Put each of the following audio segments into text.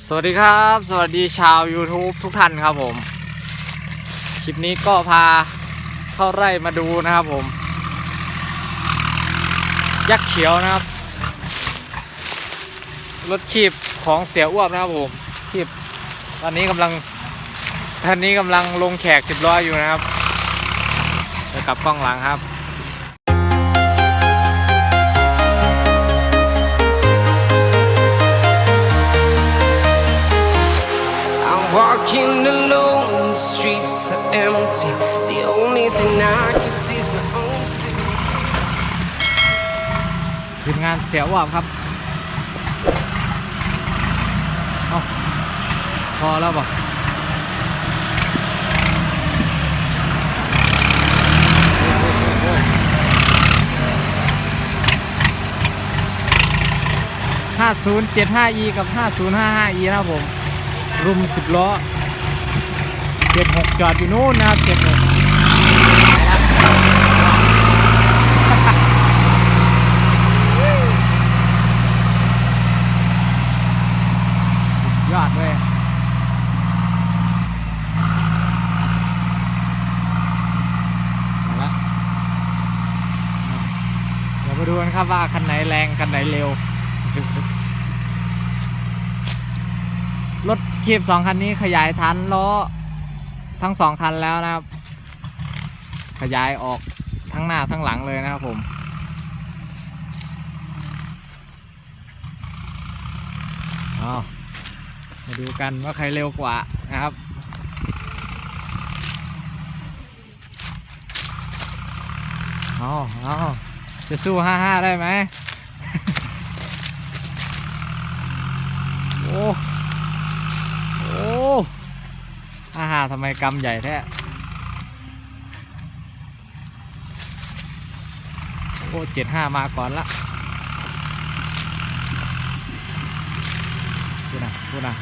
สวัสดีครับ สวัสดีชาว YouTube ทุกท่านครับผม คลิปนี้ก็พาเข้าไร่มาดูนะครับผม ยักษ์เขียวนะครับ รถขีบของเสียอ้วบนะครับผมขีบตอนนี้กำลังท่านนี้กำลังลงแขกสิบล้ออยู่นะครับเดี๋ยวกลับกล้องหลังครับ walking alone, the streets are empty. The only thing I can see is my own silhouette. ทีมงานเสียอ้วบครับเอาพอแล้วบอกห้าศูนย์เจ็ดห้า e กับห้าศูนย์ห้าห้า e นะครับผม รุมสิบล้อเจ็ดหกจอดอยู่นู้นนะครับเจ็ดหกยอดเลยมาละเดี๋ยวมาดูกันครับว่าคันไหนแรงคันไหนเร็ว รถ คีบสองคันนี้ขยายฐานล้อทั้งสองคันแล้วนะครับ ขยายออกทั้งหน้าทั้งหลังเลยนะครับผมอามาดูกันว่าใครเร็วกว่านะครับ เอาเอาจะสู้ห้าห้าได้ไหม โอ้ โอ้อาหา ทำไมกำใหญ่แท้ โอ้เจ็ดห้ามาก่อนละพูนะพูนะ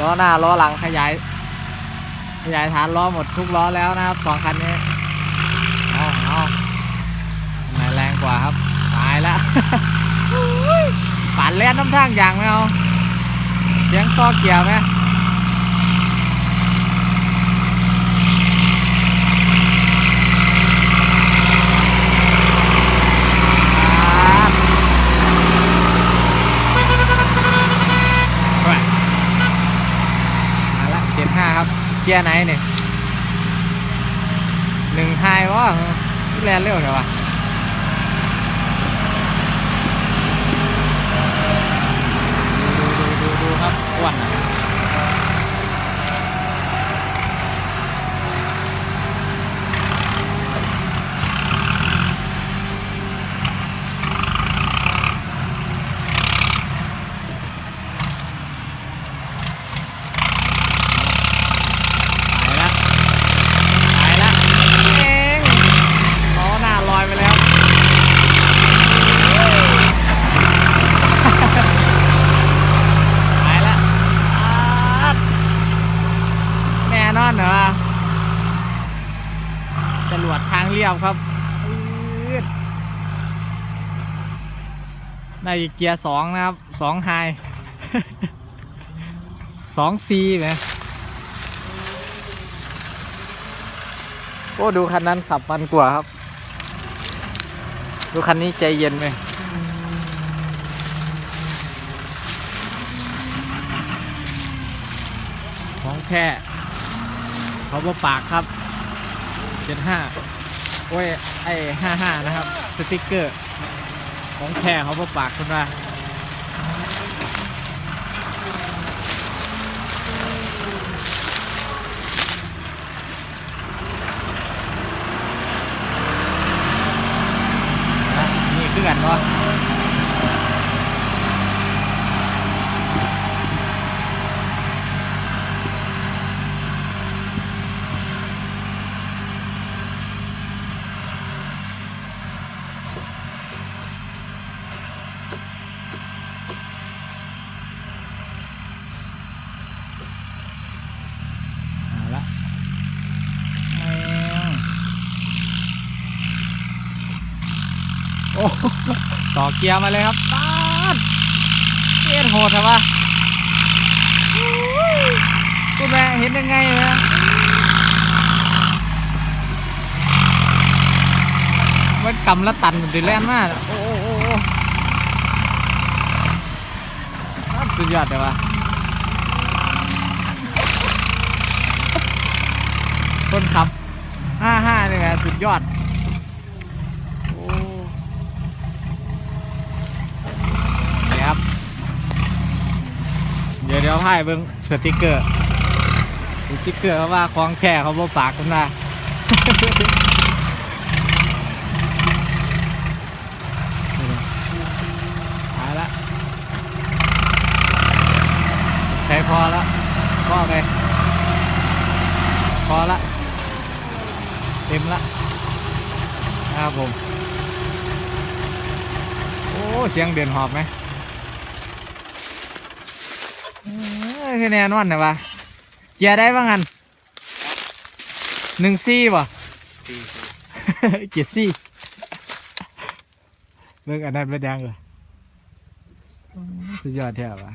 ล้อหน้าล้อหลังขยาย ขยายฐานล้อหมดทุกล้อแล้วนะครับสองคันนี้ เอาเอาไหนแรงกว่าครับ ตายแล้วปั่นเล่นน้ำทางอย่างไม่เอา เสียงต่อเกียร์ไหมเกียร์ไหนเนี่ยหนึ่งไฮวะแลนเร็วเดี๋ยวะ ดูดูดูดูครับอ้วนนะตายละตายละเองล้อหน้าลอยไปแล้ว ไปละอาดแน่นอนเหรอจ รวดทางเรียบครับอืดในเกียร์สองนะครับสองไฮสองซีไหมโอ้ ดูคันนั้นขับมันกว่าครับ ดูคันนี้ใจเย็นไหมของแท้เขาบอปากครับ จ็ดห้าโอ้ยไอ้าห้านะครับ สติกเกอร์ ของแท้เขาปากคุณว่าอะนี่คือกันวะ เอาละแม่งโอ้ ต่อ เกียร์มาเลยครับป๊าดเอ็ดโหดแต่ว่าคุณแม่เห็นยังไงวะมันกำละตันมันดิแล่นมากโอ้โอ้โอ้โอ้อ้าวสุดยอดเลยวะคนขับห้าห้านี่แหละสุดยอด โอ้นี่ครับ เดี๋ยวเดี๋ยวให้เบิ้งสติกเกอร์สติกเกอร์เขาว่าของแท้เขาบ่ฝากกันนะหายละใช้พอละพอไปพอละเต็มละครับผม โอ้ เสียงเดือนหอบไหมเอ้ย คือแน่นอนนะวะเกียร์ได้บ้างกันหนึ่งซี่ป่ะเกียร์ซี่เรื่องอันนั้นไม่ดังเลยอืมสุดยอดแท้วะ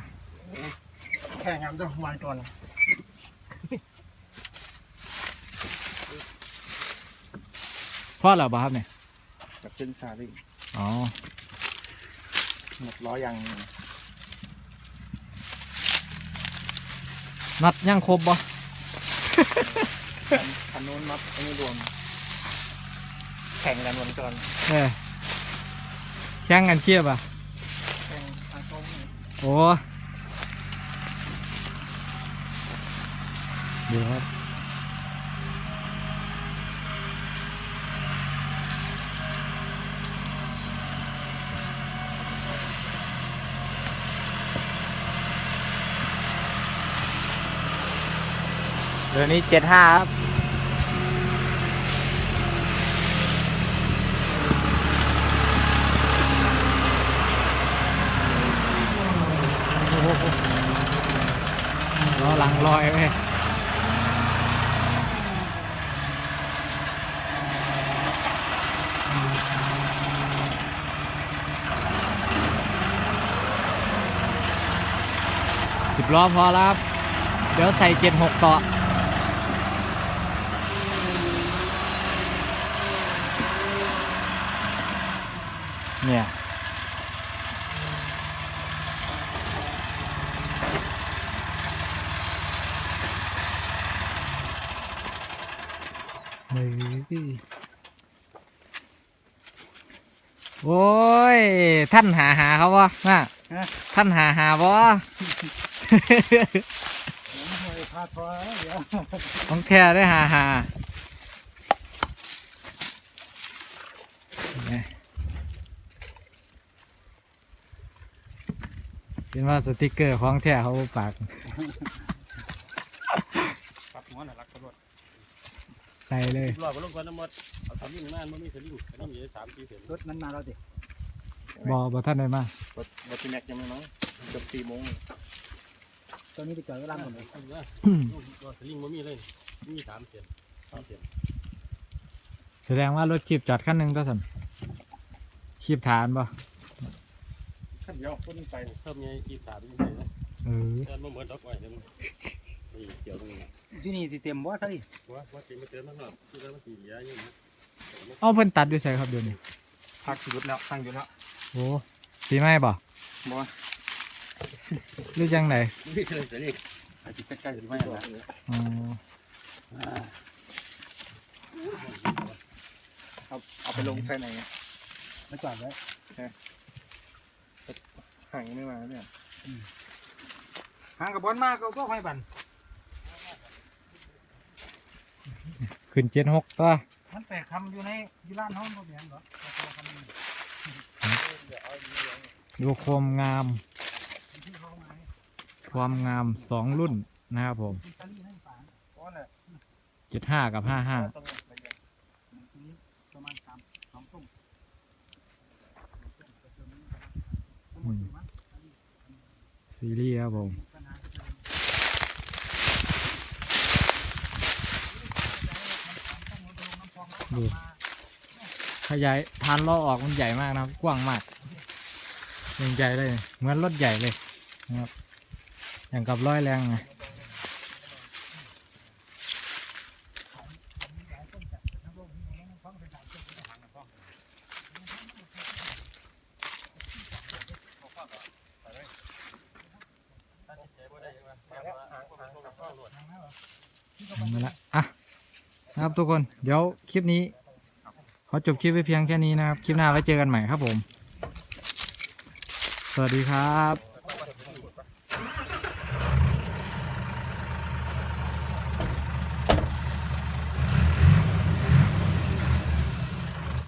แข่งงานต้องวันก่อนนะพ่อเหรอบ่ครับเนี่ยกับเส้นซาลิ่งอ๋อหมดล้อยัง นัดยังครบบ่คันนู้นน็อตอันนี้รวม แข่งกันวันก่อนเออแข่งกันเชียบอะแข่งทางตรงโอ้เดี๋ยว ครับเดี๋ยวนี้เจ็ดห้าครับล้อหลังลอยไปสิบล้อพอแล้วครับ เดี๋ยวใส่เจ็ดหกต่อ เนี่ยเฮ้ยโอ้ย ท่านหาหาเขาวะน่ะท่านหาหาบ่พาพอเดี๋ยวต้องแท้ได้หาหา เนี่ยคิดว่าสติกเกอร์ของแท้เขาบ่ปากปรับหัวหน่อยรักตำรวจใส่เลยรอบมาลงก่อนน้ำมดเอาสลิงมามันมีสลิงสลิงอยู่ในสามสี่เส้นรถนั้นมาแล้วดิบอบอท่านได้มารถรถที่แม็กยังไม่น้อยเกือบสี่โมงตอนนี้ไปจอดก็รังหมดเลยเอาเนื้อตัวสลิงมันมีเลยมีสามเส้นสามเส้นแสดงว่ารถขีบจอดขั้นหนึ่งก็สันขีบฐานบ่ ขั้นเดียวต้นไปเพิ่มยังอีสามยังไงนะเออเดินมาเหมือนดอกไม้เลยมึงนี่เกี่ยวตรงนี้ที่นี่ที่เต็มว่าใช่ว่าว่าจริงไม่เตือนมันหรอกที่แล้วมันตียาอยู่นะเอาเพิ่นตัดด้วยใส่ครับเดี๋ยวนี้พักหยุดแล้วตั้งหยุดแล้วโอ้ปีใหม่บ่บ่หรือยังไงมีสลิงสลิงอาจจะใกล้ๆหรือไม่ละอ๋อเอาเอาไปลงใส่ไหนไม่จอดไว้ ห่างยังไม่มาเนี่ยห่างกับบอลมากก็ไม่บันขึ้นเจ็ดหกตัวมันแปลกคำอยู่ในอยู่ร้านห้องก็เปลี่ยนเหรอดูความงาม ความงามสองรุ่นนะครับผมก้อนน่ะเจ็ดห้ากับห้าห้า ต้องละเอียดประมาณสามสองตุ้ม ซีรีส์ครับผมดูขยายทานล้อออกมันใหญ่มากนะครับ กว้างมากยังใหญ่เลย เหมือนรถใหญ่เลยนะครับ อย่างกับร้อยแรงไง มาละอะนะครับทุกคนเดี๋ยวคลิปนี้ขอจบคลิปไว้เพียงแค่นี้นะครับ คลิปหน้าไว้เจอกันใหม่ครับผม สวัสดีครับ